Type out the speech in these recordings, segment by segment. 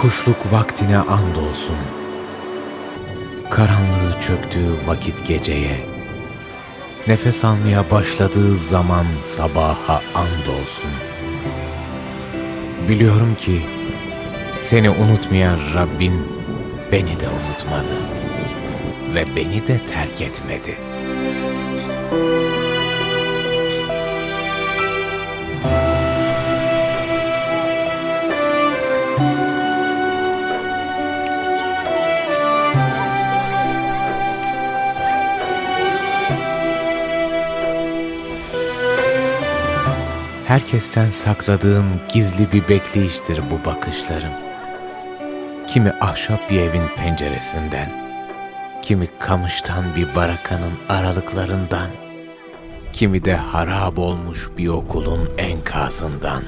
Kuşluk vaktine andolsun. Karanlığı çöktüğü vakit geceye, nefes almaya başladığı zaman sabaha andolsun. Biliyorum ki seni unutmayan Rabbin beni de unutmadı ve beni de terk etmedi. Herkesten sakladığım gizli bir bekleyiştir bu bakışlarım. Kimi ahşap bir evin penceresinden, kimi kamıştan bir barakanın aralıklarından, kimi de harap olmuş bir okulun enkazından.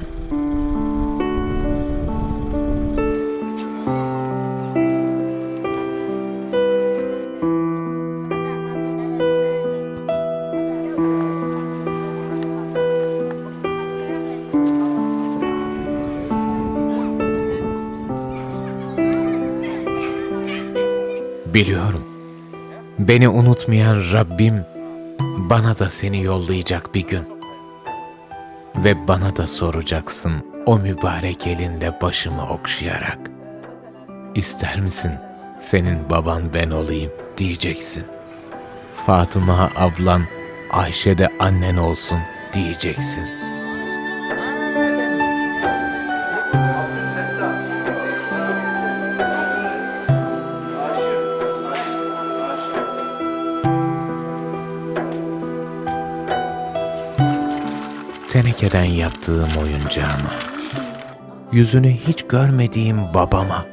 Biliyorum. Beni unutmayan Rabbim bana da seni yollayacak bir gün. Ve bana da soracaksın o mübarek elinle başımı okşayarak. İster misin senin baban ben olayım diyeceksin. Fatıma ablan Ayşe de annen olsun diyeceksin. Tenekeden yaptığım oyuncağıma, yüzünü hiç görmediğim babama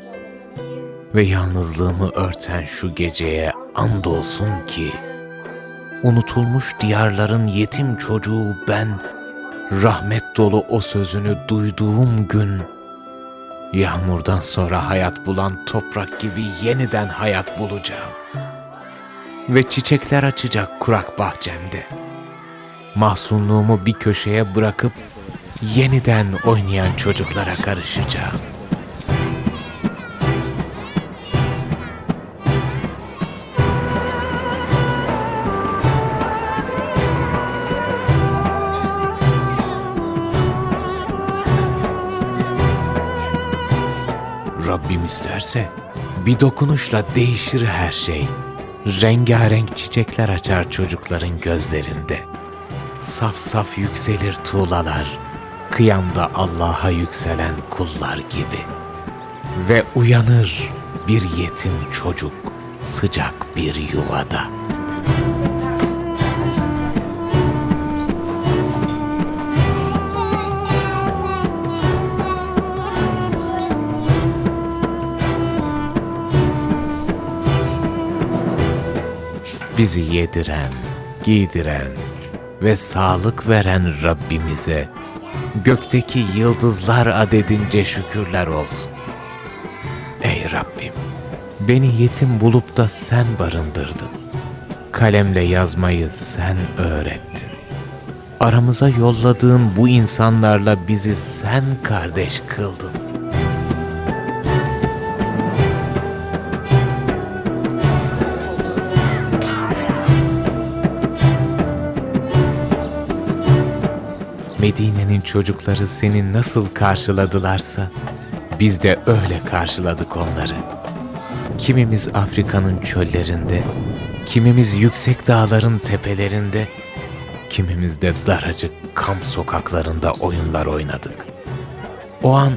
ve yalnızlığımı örten şu geceye andolsun ki, unutulmuş diyarların yetim çocuğu ben, rahmet dolu o sözünü duyduğum gün, yağmurdan sonra hayat bulan toprak gibi yeniden hayat bulacağım. Ve çiçekler açacak kurak bahçemde.'' Mahzunluğumu bir köşeye bırakıp yeniden oynayan çocuklara karışacağım. Rabbim isterse bir dokunuşla değişir her şey. Rengarenk çiçekler açar çocukların gözlerinde. Saf saf yükselir tuğlalar, kıyamda Allah'a yükselen kullar gibi. Ve uyanır bir yetim çocuk sıcak bir yuvada. Bizi yediren, giydiren ve sağlık veren Rabbimize gökteki yıldızlar adedince şükürler olsun. Ey Rabbim, beni yetim bulup da sen barındırdın. Kalemle yazmayı sen öğrettin. Aramıza yolladığın bu insanlarla bizi sen kardeş kıldın. Medine'nin çocukları seni nasıl karşıladılarsa biz de öyle karşıladık onları. Kimimiz Afrika'nın çöllerinde, kimimiz yüksek dağların tepelerinde, kimimiz de daracık kamp sokaklarında oyunlar oynadık. O an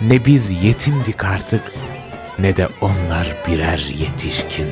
ne biz yetimdik artık ne de onlar birer yetişkin.